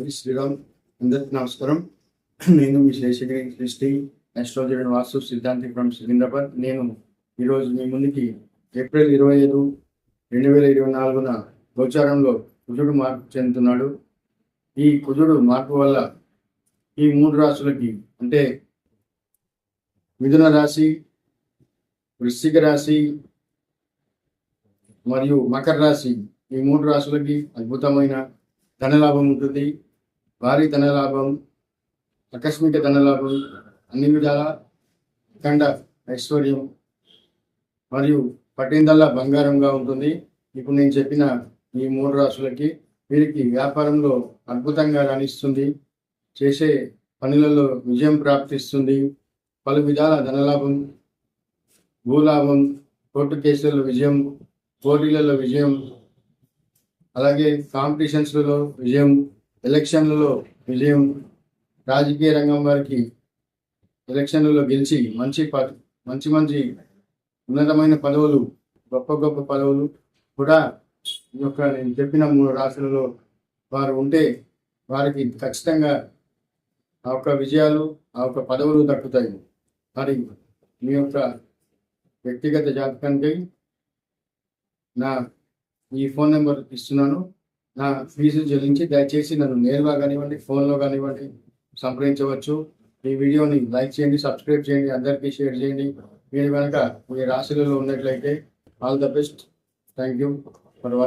శ్రీ శ్రీరామ్ అందరికీ నమస్కారం. నేను మీ Seshagiri Srishti astrology and Vastu Siddhanti from Secunderabad. నేను ఈరోజు మీ ముందుకి ఏప్రిల్ ఇరవై ఐదు రెండు వేల ఇరవై నాలుగున గోచారంలో కుజుడు మార్పు చెందుతున్నాడు. ఈ కుజుడు మార్పు వల్ల ఈ మూడు రాశులకి అంటే మిథున రాశి వృశ్చిక రాశి మరియు మకర రాశి ఈ మూడు రాశులకి అద్భుతమైన ధనలాభం ఉంటుంది. భారీ ధనలాభం ఆకస్మిక ధనలాభం అన్ని విధాల అఖండ ఐశ్వర్యం మరియు పట్టిందల్లా బంగారంగా ఉంటుంది. ఇప్పుడు నేను చెప్పిన ఈ మూడు రాసులకి వీరికి వ్యాపారంలో అద్భుతంగా రాణిస్తుంది. చేసే పనులలో విజయం ప్రాప్తిస్తుంది. పలు విధాల ధనలాభం భూలాభం కోర్టు కేసులలో విజయం పోటీలలో విజయం అలాగే కాంపిటీషన్స్లలో విజయం ఎలక్షన్లలో విజయం రాజకీయ రంగం వారికి ఎలక్షన్లలో గెలిచి మంచి ప- మంచి మంచి ఉన్నతమైన పదవులు గొప్ప గొప్ప పదవులు కూడా ఈ యొక్క నేను చెప్పిన మూడు రాష్ట్రాలలో వారు ఉంటే వారికి ఖచ్చితంగా ఆ యొక్క విజయాలు ఆ యొక్క పదవులు దక్కుతాయి. మరి మీ యొక్క వ్యక్తిగత జాతకానికి నా ఈ ఫోన్ నెంబర్ ఇస్తున్నాను. నా ఫీజు చెల్లించి దయచేసి నన్ను నేరుగా కానివ్వండి ఫోన్లో కానివ్వండి సంప్రదించవచ్చు. ఈ వీడియోని లైక్ చేయండి సబ్స్క్రైబ్ చేయండి అందరికీ షేర్ చేయండి. మీరు కనుక మీ రాశులలో ఉన్నట్లయితే all the best. Thank you for watching.